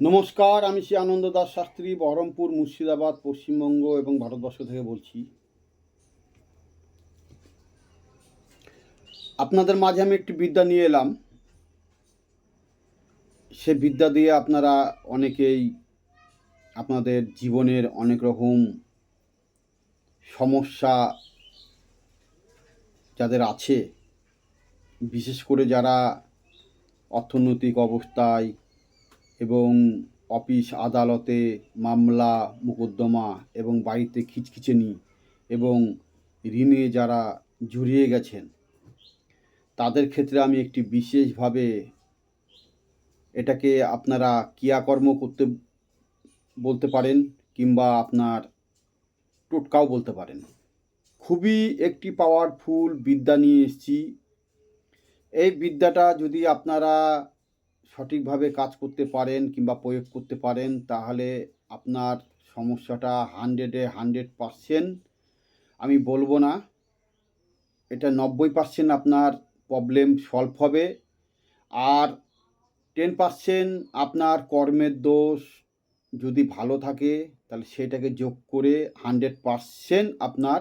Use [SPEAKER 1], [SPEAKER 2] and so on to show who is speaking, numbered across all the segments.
[SPEAKER 1] নমস্কার, আমি শ্রী আনন্দ দাস শাস্ত্রী, বহরমপুর, মুর্শিদাবাদ, পশ্চিমবঙ্গ এবং ভারতবর্ষ থেকে বলছি। আপনাদের মাঝে আমি একটি বিদ্যা নিয়ে এলাম। সে বিদ্যা দিয়ে আপনারা অনেকেই আপনাদের জীবনের অনেক রকম সমস্যা যাদের আছে, বিশেষ করে যারা অর্থনৈতিক অবস্থায় এবং অফিস, আদালতে মামলা, মোকদ্দমা এবং বাড়িতে খিচখিচেনি এবং ঋণে যারা জড়িয়ে গেছেন, তাদের ক্ষেত্রে আমি একটি বিশেষভাবে এটাকে আপনারা ক্রিয়াকর্ম করতে বলতে পারেন কিংবা আপনার টোটকাও বলতে পারেন। খুবই একটি পাওয়ারফুল বিদ্যা নিয়ে এসেছি। এই বিদ্যাটা যদি আপনারা সঠিকভাবে কাজ করতে পারেন কিংবা প্রয়োগ করতে পারেন, তাহলে আপনার সমস্যাটা হান্ড্রেডে হান্ড্রেড পারসেন্ট আমি বলব না। এটা নব্বই পার্সেন্ট আপনার প্রবলেম সলভ হবে আর টেন পার্সেন্ট আপনার কর্মের দোষ যদি ভালো থাকে, তাহলে সেটাকে যোগ করে হান্ড্রেড পার্সেন্ট আপনার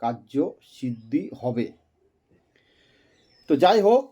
[SPEAKER 1] কার্য সিদ্ধি হবে। তো যাই হোক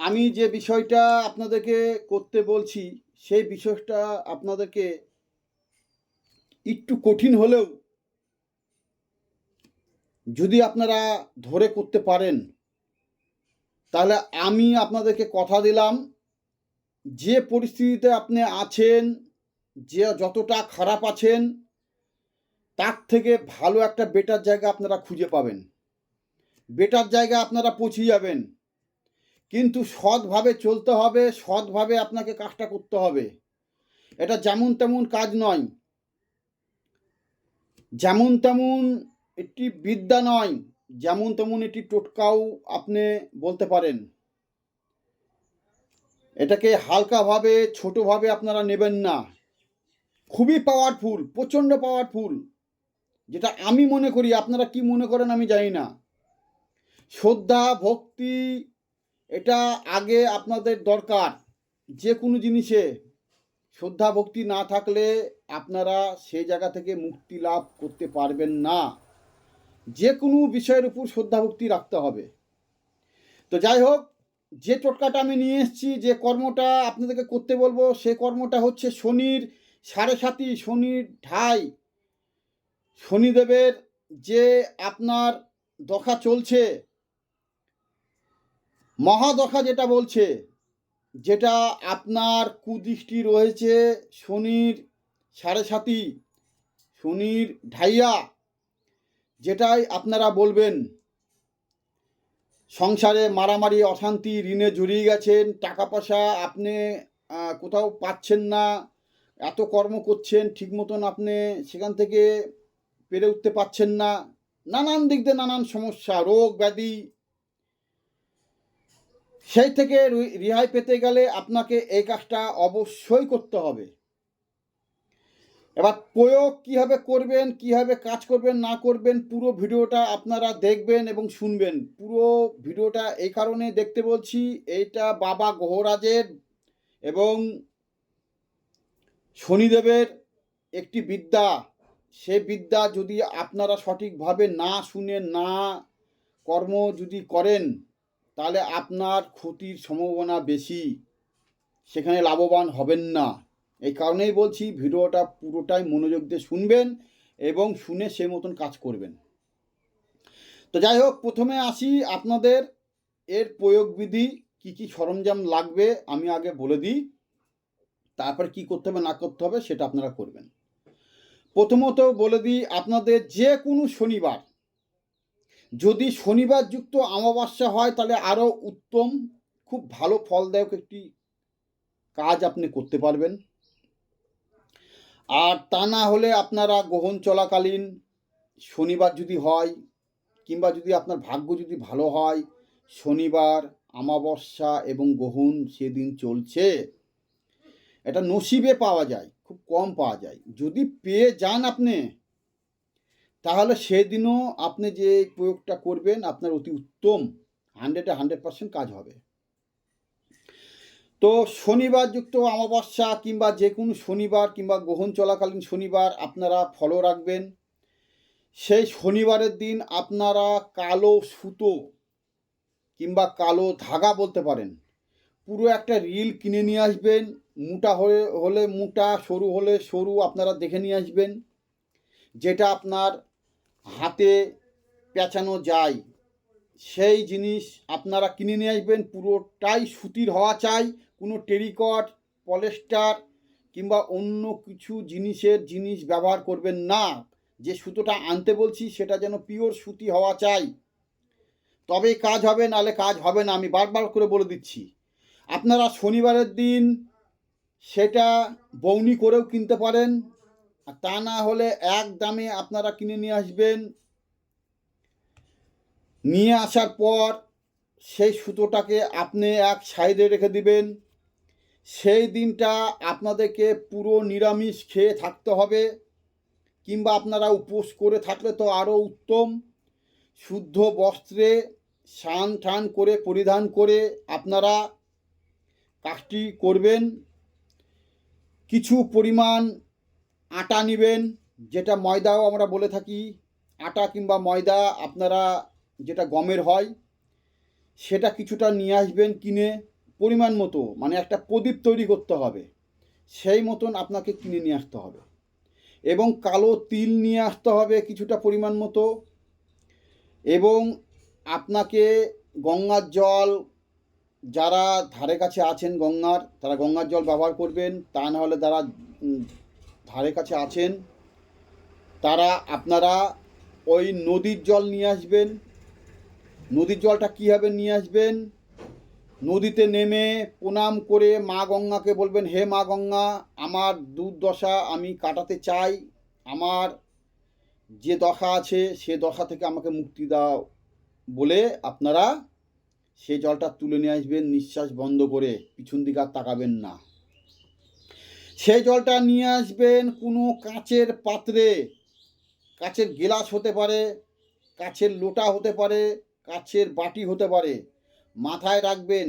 [SPEAKER 1] আমি যে বিষয়টা আপনাদেরকে করতে বলছি, সেই বিষয়টা আপনাদেরকে একটু কঠিন হলেও যদি আপনারা ধরে করতে পারেন, তাহলে আমি আপনাদেরকে কথা দিলাম, যে পরিস্থিতিতে আপনি আছেন, যে যতটা খারাপ আছেন, তার থেকে ভালো একটা বেটার জায়গা আপনারা খুঁজে পাবেন। বেটার জায়গা আপনারা পৌঁছে যাবেন। কিন্তু সৎভাবে চলতে হবে, সৎভাবে আপনাকে কাজটা করতে হবে। এটা যেমন তেমন কাজ নয়। যেমন তেমন একটি বিদ্যা নয়, যেমন তেমন একটি টোটকাও আপনি বলতে পারেন। এটাকে হালকাভাবে, ছোটোভাবে আপনারা নেবেন না। খুবই পাওয়ারফুল প্রচণ্ড পাওয়ারফুল যেটা আমি মনে করি, আপনারা কি মনে করেন আমি জানি না। শ্রদ্ধা, ভক্তি এটা আগে আপনাদের দরকার। যে কোনো জিনিসে শ্রদ্ধা, ভক্তি না থাকলে আপনারা সেই জায়গা থেকে মুক্তি লাভ করতে পারবেন না। যে কোনো বিষয়ের উপর শ্রদ্ধা, ভক্তি রাখতে হবে। তো যাই হোক, যে টোটকাটা আমি নিয়ে এসেছি, যে কর্মটা আপনাদেরকে করতে বলব, সে কর্মটা হচ্ছে শনির সাড়ে সাতি শনির ঢাই। শনিদেবের যে আপনার দখা চলছে মহাদশা যেটা বলছে, যেটা আপনার কুদৃষ্টি রয়েছে শনির সাড়ে সাতি, শনির ঢাইয়া, যেটাই আপনারা বলবেন। সংসারে মারামারি, অশান্তি, ঋণে জড়িয়ে গেছেন টাকা পয়সা আপনি কোথাও পাচ্ছেন না, এত কর্ম করছেন ঠিক মতন আপনি সেখান থেকে পেরে উঠতে পারছেন না, নানান দিক দিয়ে নানান সমস্যা, রোগ, ব্যাধি সেই থেকে রেহাই পেতে গেলে আপনাকে এই কাজটা অবশ্যই করতে হবে। এবার প্রয়োগ কীভাবে করবেন, কীভাবে কাজ করবেন, না করবেন, পুরো ভিডিওটা আপনারা দেখবেন এবং শুনবেন। পুরো ভিডিওটা এই কারণে দেখতে বলছি, এইটা বাবা গহরাজের এবং শনিদেবের একটি বিদ্যা। সে বিদ্যা যদি আপনারা সঠিকভাবে না শুনে, না কর্ম যদি করেন তাহলে আপনার ক্ষতির সম্ভাবনা বেশি। সেখানে লাভবান হবেন না। এই কারণেই বলছি, ভিডিওটা পুরোটাই মনোযোগ দিয়ে শুনবেন এবং শুনে সে মতন কাজ করবেন। তো যাই হোক, প্রথমে আসি আপনাদের এর প্রয়োগবিধি, কি কি সরঞ্জাম লাগবে আমি আগে বলে দিই। তারপর কি করতে হবে, না করতে হবে, সেটা আপনারা করবেন। প্রথমত বলে দিই, আপনাদের যে কোনো শনিবার যদি শনিবার যুক্ত অমাবস্যা হয়, তাহলে আরও উত্তম, খুব ভালো, ফলদায়ক একটি কাজ আপনি করতে পারবেন। আর তা না হলে আপনারা গ্রহণ চলাকালীন শনিবার যদি হয়, কিংবা যদি আপনার ভাগ্য যদি ভালো হয়, শনিবার, অমাবস্যা এবং গ্রহণ সেদিন চলছে। এটা নসিবে পাওয়া যায়, খুব কম পাওয়া যায়। যদি পেয়ে যান আপনি তাহলে সেদিনও আপনি যে প্রয়োগটা করবেন, আপনার অতি উত্তম হান্ড্রেডে হান্ড্রেড পার্সেন্ট কাজ হবে। তো শনিবার যুক্ত অমাবস্যা কিংবা যে কোনো শনিবার কিংবা গ্রহণ চলাকালীন শনিবার আপনারা ফলো রাখবেন। সেই শনিবারের দিন আপনারা কালো সুতো কিংবা কালো ধাগা বলতে পারেন, পুরো একটা রিল কিনে নিয়ে আসবেন, মোটা হলে হলে মোটা, সরু হলে সরু আপনারা দেখে নিয়ে আসবেন, যেটা আপনার হাতে পেঁচানো যায়। সেই জিনিস আপনারা কিনে নিয়ে আসবেন, পুরোটাই সুতির হওয়া চাই। কোনো টেরিকট পলেস্টার কিংবা অন্য কিছু জিনিসের জিনিস ব্যবহার করবেন না। যে সুতোটা আনতে বলছি, সেটা যেন পিওর সুতি হওয়া চাই। তবেই কাজ হবে নাহলে কাজ হবে না, আমি বারবার করে বলে দিচ্ছি। আপনারা শনিবারের দিন সেটা বৌনি করেও কিনতে পারেন তা না হলে এক দামে আপনারা কিনে নিয়ে আসবেন। নিয়ে আসার পর সেই সুতোটাকে আপনি এক সাইডে রেখে দিবেন। সেই দিনটা আপনাদেরকে পুরো নিরামিষ খেয়ে থাকতে হবে, কিংবা আপনারা উপোস করে থাকলে তো আরও উত্তম। শুদ্ধ বস্ত্রে স্নান টান করে পরিধান করে আপনারা কাজটি করবেন। কিছু পরিমাণ আটা নেবেন যেটা ময়দাও আমরা বলে থাকি আটা কিংবা ময়দা আপনারা যেটা গমের হয় সেটা কিছুটা নিয়ে আসবেন কিনে পরিমাণ মতো মানে একটা প্রদীপ তৈরি করতে হবে সেই মতন আপনাকে কিনে নিয়ে আসতে হবে। এবং কালো তিল নিয়ে আসতে হবে কিছুটা পরিমাণ মতো এবং আপনাকে গঙ্গার জল যারা ধারে কাছে আছেন গঙ্গার তারা গঙ্গার জল ব্যবহার করবেন তা নাহলে উম, ধারে কাছে আছেন, তারা আপনারা ওই নদীর জল নিয়ে আসবেন। নদীর জলটা কীভাবে নিয়ে আসবেন? নদীতে নেমে প্রণাম করে মা গঙ্গাকে বলবেন, হে মা গঙ্গা, আমার দুর্দশা আমি কাটাতে চাই। আমার যে দশা আছে, সে দশা থেকে আমাকে মুক্তি দাও। বলে আপনারা সে জলটা তুলে নিয়ে আসবেন, নিঃশ্বাস বন্ধ করে, পিছন দিকে আর তাকাবেন না। সেই জলটা নিয়ে আসবেন কোনো কাঁচের পাত্রে। কাচের গেলাস হতে পারে, কাচের লোটা হতে পারে, কাচের বাটি হতে পারে। মাথায় রাখবেন,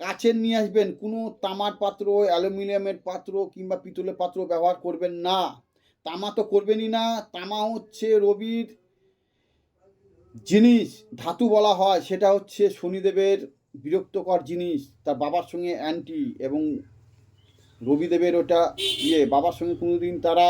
[SPEAKER 1] কাচের নিয়ে আসবেন, কোনো তামার পাত্র, অ্যালুমিনিয়ামের পাত্র কিংবা পিতলের পাত্র ব্যবহার করবেন না। তামা তো করবেনই না, তামা হচ্ছে রবির জিনিস, ধাতু বলা হয়, সেটা হচ্ছে শনিদেবের বিরক্তকর জিনিস, তার বাবার সঙ্গে অ্যান্টি এবং রবিদেবের ওটা ইয়ে বাবার সঙ্গে কোনোদিন তারা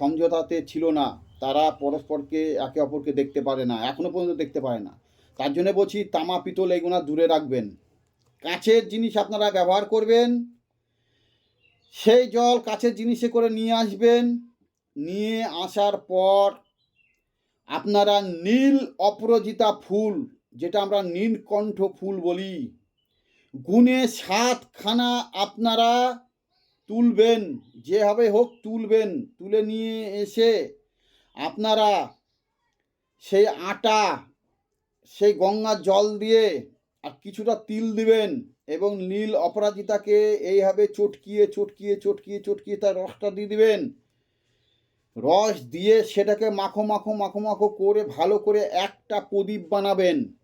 [SPEAKER 1] সমঝোতাতে ছিল না। তারা পরস্পরকে একে অপরকে দেখতে পারে না এখনও পর্যন্ত দেখতে পারে না। তার জন্য বলছি, তামা, পিতল এগুলো দূরে রাখবেন। কাছের জিনিস আপনারা ব্যবহার করবেন, সেই জল কাছের জিনিসে করে নিয়ে আসবেন। নিয়ে আসার পর আপনারা নীল অপরাজিতা ফুল, যেটা আমরা নীলকণ্ঠ ফুল বলি, গুণে সাতখানা আপনারা তুলবেন, যেভাবে হোক তুলবেন, তুলে নিয়ে এসে আপনারা সেই আটা, সেই গঙ্গার জল দিয়ে আর কিছুটা তিল দিবেন এবং নীল অপরাজিতাকে এইভাবে চটকিয়ে চটকিয়ে চটকিয়ে চটকিয়ে তার রসটা দিয়ে দিবেন। রস দিয়ে সেটাকে মাখো মাখো মাখো মাখো করে ভালো করে একটা প্রদীপ বানাবেন।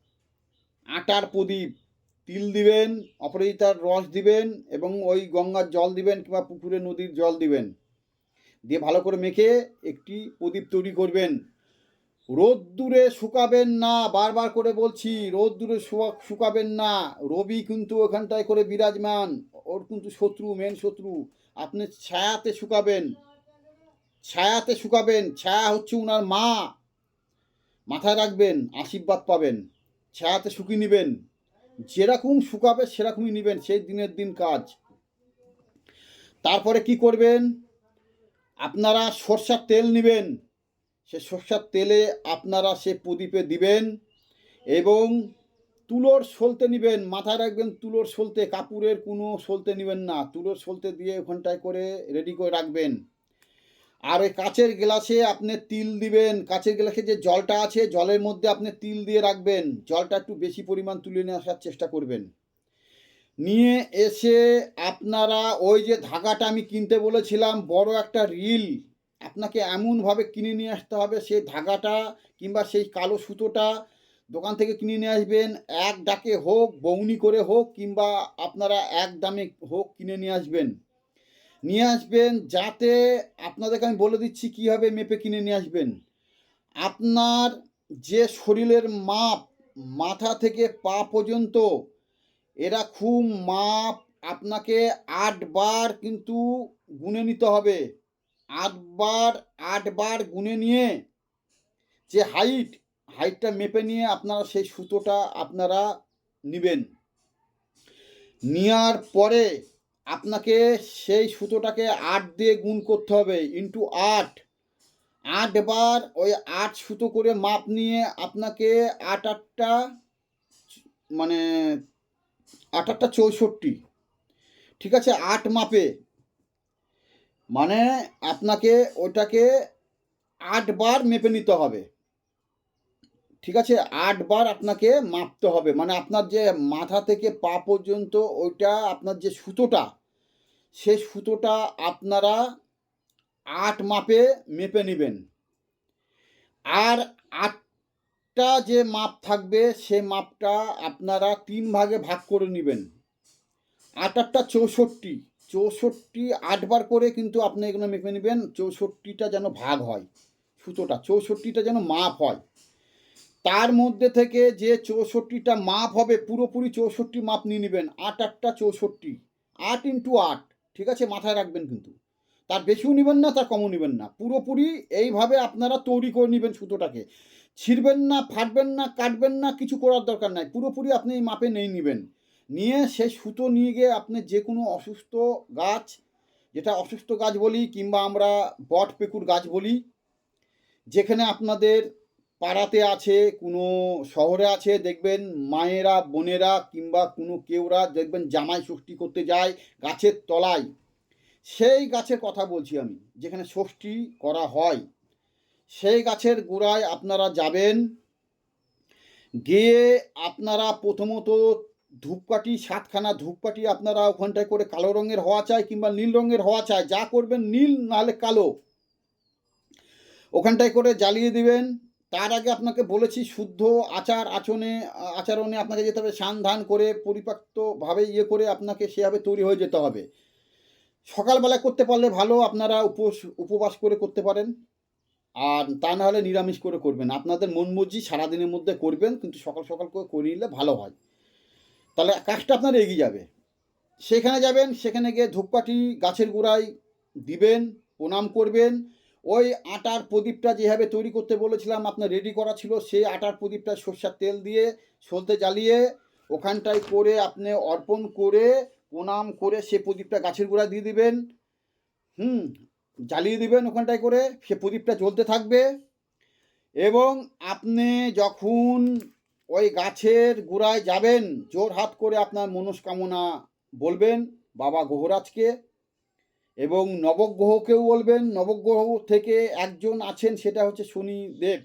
[SPEAKER 1] আটার প্রদীপ। তিল দিবেন, অপরাজিতার রস দিবেন এবং ওই গঙ্গার জল দিবেন কিংবা পুকুরে নদীর জল দিবেন। দিয়ে ভালো করে মেখে একটি প্রদীপ তৈরি করবেন। রোদ্দুরে শুকাবেন না, বারবার করে বলছি, রোদ্দুরে শুকাবেন না। রবি কিন্তু ওখানটায় করে বিরাজমান। ওর কিন্তু শত্রু মেন শত্রু। আপনি ছায়াতে শুকাবেন। ছায়াতে শুকাবেন। ছায়া হচ্ছে উনার মা। মাথায় রাখবেন, আশীর্বাদ পাবেন। ছায়াতে শুকিয়ে নেবেন। যেরকম শুকাবে সেরকমই নেবেন, সেই দিনের দিন কাজ। তারপরে কি করবেন? আপনারা সর্ষার তেল নেবেন। সে সর্ষার তেলে আপনারা সে প্রদীপে দিবেন এবং তুলোর সলতে নেবেন। মাথায় রাখবেন, তুলোর সলতে, কাপড়ের কোনো সলতে নেবেন না। তুলোর সলতে দিয়ে ওখানটায় করে রেডি করে রাখবেন। আর ওই কাচের গ্লাসে আপনি তিল দিবেন। কাচের গ্লাসে যে জলটা আছে, জলের মধ্যে আপনি তিল দিয়ে রাখবেন। জলটা একটু বেশি পরিমাণ তুলে নিয়ে আসার চেষ্টা করবেন। নিয়ে এসে আপনারা ওই যে ধাগাটা আমি কিনতে বলেছিলাম, বড় একটা রিল। আপনাকে এমনভাবে কিনে নিয়ে আসতে হবে, সেই ধাগাটা কিংবা সেই কালো সুতোটা দোকান থেকে কিনে নিয়ে আসবেন। এক ডাকে হোক বৌনি করে হোক কিংবা আপনারা এক দামে হোক কিনে নিয়ে আসবেন। নিয়ে আসবেন যাতে আপনাদেরকে আমি বলে দিচ্ছি কীভাবে মেপে কিনে নিয়ে আসবেন। আপনার যে শরীরের মাপ মাথা থেকে পা পর্যন্ত, এরা খুব মাপ আপনাকে আটবার কিন্তু গুনে নিতে হবে। আটবার আটবার গুনে নিয়ে যে হাইট, হাইটটা মেপে নিয়ে আপনারা সেই সুতোটা আপনারা নেবেন। নেওয়ার পরে আপনাকে সেই সুতোটাকে আট দিয়ে গুণ করতে হবে ইন্টু আট। আটবার ওই আট সুতো করে মাপ নিয়ে আপনাকে আট আটটা মানে আট আটটা চৌষট্টি। ঠিক আছে? আট মাপে। মানে আপনাকে ওটাকে আটবার মেপে নিতে হবে। ঠিক আছে, আটবার আপনাকে মাপতে হবে। মানে আপনার যে মাথা থেকে পা পর্যন্ত ওইটা, আপনার যে সুতোটা, সে সুতোটা আপনারা আট মাপে মেপে নেবেন। আর আটটা যে মাপ থাকবে, সে মাপটা আপনারা তিন ভাগে ভাগ করে নেবেন। আট আটটা চৌষট্টি চৌষট্টি আটবার করে কিন্তু আপনি এগুলো মেপে নেবেন, চৌষট্টিটা যেন ভাগ হয় সুতোটা, চৌষট্টিটা যেন মাপ হয়। তার মধ্যে থেকে যে চৌষট্টিটা মাপ হবে, পুরোপুরি চৌষট্টি মাপ নিয়ে নেবেন। আট আটটা চৌষট্টি। আট ইন্টু আট, ঠিক আছে? মাথায় রাখবেন কিন্তু। তার বেশিও নেবেন না, তার কমও নেবেন না। পুরোপুরি এইভাবে আপনারা তৈরি করে নেবেন সুতোটাকে। ছিঁড়বেন না, ফাটবেন না, কাটবেন না, কিছু করার দরকার নাই। পুরোপুরি আপনি এই মাপে নেই নেবেন। নিয়ে সেই সুতো নিয়ে গিয়ে আপনি যে কোনো অসুস্থ গাছ, যেটা অসুস্থ গাছ বলি কিংবা আমরা বট পেকুর গাছ বলি, যেখানে আপনাদের পাড়াতে আছে, কোনো শহরে আছে, দেখবেন মায়েরা, বোনেরা কিংবা কোনো কেউরা দেখবেন জামাই ষষ্ঠী করতে যায় গাছের তলায়। সেই গাছের কথা বলছি আমি, যেখানে ষষ্ঠী করা হয়। সেই গাছের গোড়ায় আপনারা যাবেন, গিয়ে আপনারা প্রথমত ধূপকাঠি, সাতখানা ধূপকাঠি আপনারা ওখানটায় করে কালো রঙের হওয়া চাই কিংবা নীল রঙের হওয়া চাই, যা করবেন নীল নাহলে কালো। ওখানটায় করে জ্বালিয়ে দিবেন তার আগে আপনাকে বলেছি শুদ্ধ আচার আচরণে আচরণে আপনাকে যেতে হবে সান ধান করে, পরিপাক্তভাবে ইয়ে করে আপনাকে সেভাবে তৈরি হয়ে যেতে হবে। সকালবেলা করতে পারলে ভালো, আপনারা উপোস, উপবাস করে করতে পারেন। আর তা না হলে নিরামিষ করে করবেন। আপনাদের মন মর্জি সারাদিনের মধ্যে করবেন, কিন্তু সকাল সকাল করে করে নিলে ভালো হয়। তাহলে কাজটা আপনার এগিয়ে যাবে। সেখানে যাবেন, সেখানে গিয়ে ধূপকাঠি গাছের গোড়ায় দিবেন, প্রণাম করবেন ওই আটার প্রদীপটা যেভাবে তৈরি করতে বলেছিলাম, আপনার রেডি করা ছিল, সেই আটার প্রদীপটা সর্ষার তেল দিয়ে সলতে জ্বালিয়ে ওখানটায় করে আপনি অর্পণ করে, প্রণাম করে সে প্রদীপটা গাছের গোড়ায় দিয়ে দিবেন। হুম, জ্বালিয়ে দিবেন ওখানটায় করে, সে প্রদীপটা জ্বলতে থাকবে। এবং আপনি যখন ওই গাছের গোড়ায় যাবেন জোর হাত করে আপনার মনস্কামনা বলবেন, বাবা গ্রহরাজকে এবং নবগ্রহকেও বলবেন, নবগ্রহ থেকে একজন আছেন সেটা হচ্ছে শনিদেব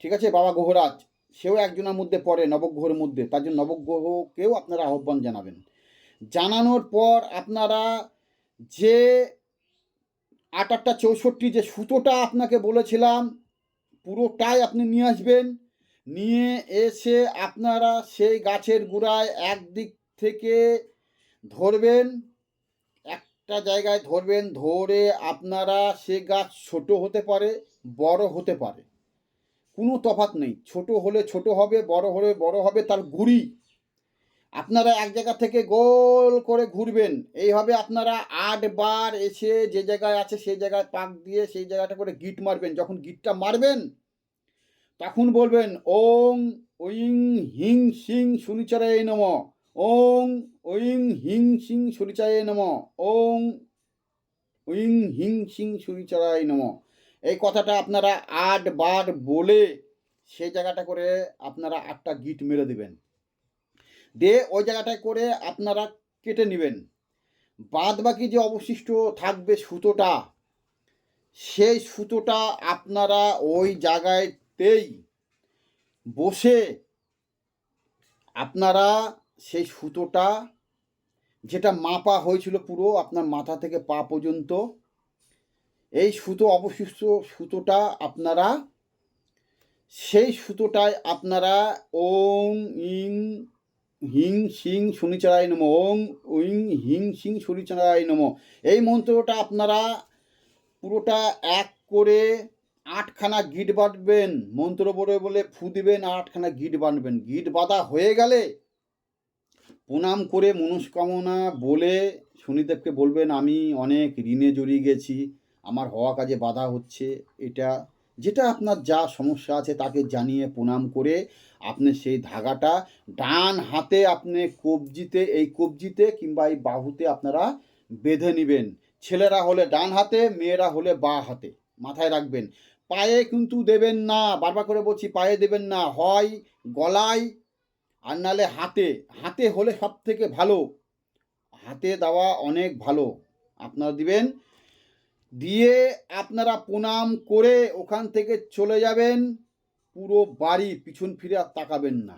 [SPEAKER 1] ঠিক আছে, বাবা গ্রহরাজ সেও একজনের মধ্যে পড়ে নবগ্রহের মধ্যে, তার জন্য নবগ্রহকেও আপনারা আহ্বান জানাবেন। জানানোর পর আপনারা যে আট আটটা চৌষট্টি যে সুতোটা আপনাকে বলেছিলাম, পুরোটাই আপনি নিয়ে আসবেন। নিয়ে এসে আপনারা সেই গাছের গোড়ায় একদিক থেকে ধরবেন একটা জায়গায় ধরবেন, ধরে আপনারা সে গাছ ছোট হতে পারে, বড় হতে পারে। কোনো তফাৎ নেই। ছোট হলে ছোট হবে, বড় হলে বড় হবে, তার গুড়ি। আপনারা এক জায়গা থেকে গোল করে ঘুরবেন। এইভাবে আপনারা আটবার এসে যে জায়গায় আছে, সেই জায়গায় পাক দিয়ে সেই জায়গাটা করে গিট মারবেন। যখন গিটটা মারবেন, তখন বলবেন ওং ওইং হিং সিং সুনিচরায় নম। ওং ওইং হিং সিং সুরিচায় নম। ওং ওইং হিং সিং সুরিচরায় নম। এই কথাটা আপনারা আটবার বলে সেই জায়গাটা করে আপনারা আটটা গিট মেরে দেবেন। দিয়ে ওই জায়গাটায় করে আপনারা কেটে নেবেন। বাদ বাকি যে অবশিষ্ট থাকবে সুতোটা, সেই সুতোটা আপনারা ওই জায়গায়তেই বসে আপনারা সেই সুতোটা যেটা মাপা হয়েছিল পুরো আপনার মাথা থেকে পা পর্যন্ত, এই সুতো অবশিষ্ট সুতোটা আপনারা, সেই সুতোটায় আপনারা ওং, ইং, হিং সিং শনিচরায় নম, ওং, উইং, হিং সিং শনিচরায় নম। এই মন্ত্রটা আপনারা পুরোটা এক করে আটখানা গিট বাঁধবেন, মন্ত্র বলে বলে ফু দিবেন আটখানা গিট বাঁধবেন। গিট বাঁধা হয়ে গেলে প্রণাম করে মনস্কামনা বলে শনিদেবকে বলবেন, আমি অনেক ঋণে জড়িয়ে গেছি, আমার হওয়া কাজে বাধা হচ্ছে। এটা যেটা আপনার যা সমস্যা আছে তাকে জানিয়ে প্রণাম করে আপনি সেই ধাগাটা ডান হাতে আপনি কবজিতে, এই কবজিতে কিংবা এই বাহুতে আপনারা বেঁধে নেবেন। ছেলেরা হলে ডান হাতে, মেয়েরা হলে বা হাতে মাথায় রাখবেন। পায়ে কিন্তু দেবেন না, বারবার করে বলছি, পায়ে দেবেন না। হয় গলায় আর নালে হাতে হাতে হলে সব থেকে ভালো। হাতে দেওয়া অনেক ভালো। আপনারা দিবেন, দিয়ে আপনারা প্রণাম করে ওখান থেকে চলে যাবেন, পুরো বাড়ি পিছন ফিরে আর তাকাবেন না।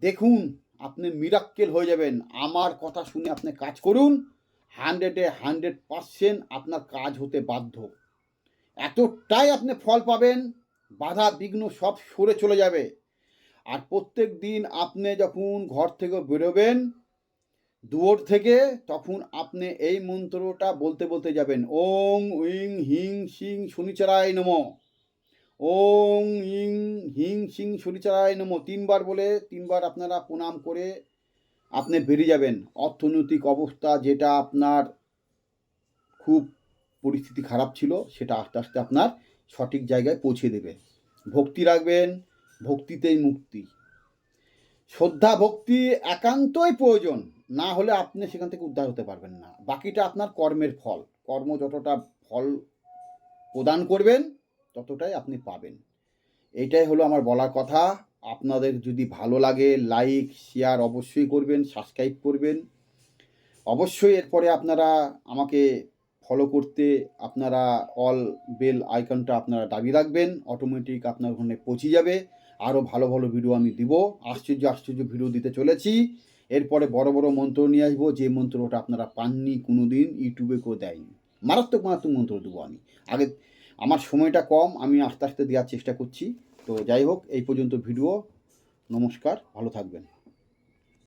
[SPEAKER 1] দেখুন, আপনি মিরাক্কেল হয়ে যাবেন। আমার কথা শুনে আপনি কাজ করুন হান্ড্রেডে হান্ড্রেড পারসেন্ট আপনার কাজ হতে বাধ্য। এতটাই আপনি ফল পাবেন, বাধা বিঘ্ন সব সরে চলে যাবে। আর প্রত্যেক দিন আপনি যখন ঘর থেকে বেরোবেন, দুয়ার থেকে, তখন আপনি এই মন্ত্রটা বলতে বলতে যাবেন ওং উইং হিং সিং শনিচরায় নম। ওং ইং হিং সিং শনিচরায় নম। তিনবার বলে, তিনবার আপনারা প্রণাম করে আপনি বেরিয়ে যাবেন। অর্থনৈতিক অবস্থা যেটা আপনার খুব পরিস্থিতি খারাপ ছিল, সেটা আস্তে আস্তে আপনার সঠিক জায়গায় পৌঁছে দেবে। ভক্তি রাখবেন ভক্তিতেই মুক্তি। শ্রদ্ধা, ভক্তি একান্তই প্রয়োজন। না হলে আপনি সেখান থেকে উদ্ধার হতে পারবেন না। বাকিটা আপনার কর্মের ফল। কর্ম যতটা ফল প্রদান করবেন, ততটাই আপনি পাবেন। এইটাই হলো আমার বলার কথা। আপনাদের যদি ভালো লাগে লাইক শেয়ার অবশ্যই করবেন সাবস্ক্রাইব করবেন। অবশ্যই এরপরে আপনারা আমাকে ফলো করতে আপনারা অল বেল আইকনটা আপনারা দাবি রাখবেন। অটোমেটিক আপনার ওখানে পৌঁছে যাবে। আরও ভালো ভালো ভিডিও আমি দিব। আশ্চর্য আশ্চর্য ভিডিও দিতে চলেছি। এরপরে বড় বড় মন্ত্র নিয়ে আসব। যে মন্ত্রটা আপনারা পাননি কোনো দিন ইউটিউবে কেউ দেয়নি। মারাত্মক মারাত্মক মন্ত্র দেবো আমি। আগে আমার সময়টা কম, আমি আস্তে আস্তে দেওয়ার চেষ্টা করছি। তো যাই হোক, এই পর্যন্ত ভিডিও নমস্কার, ভালো থাকবেন।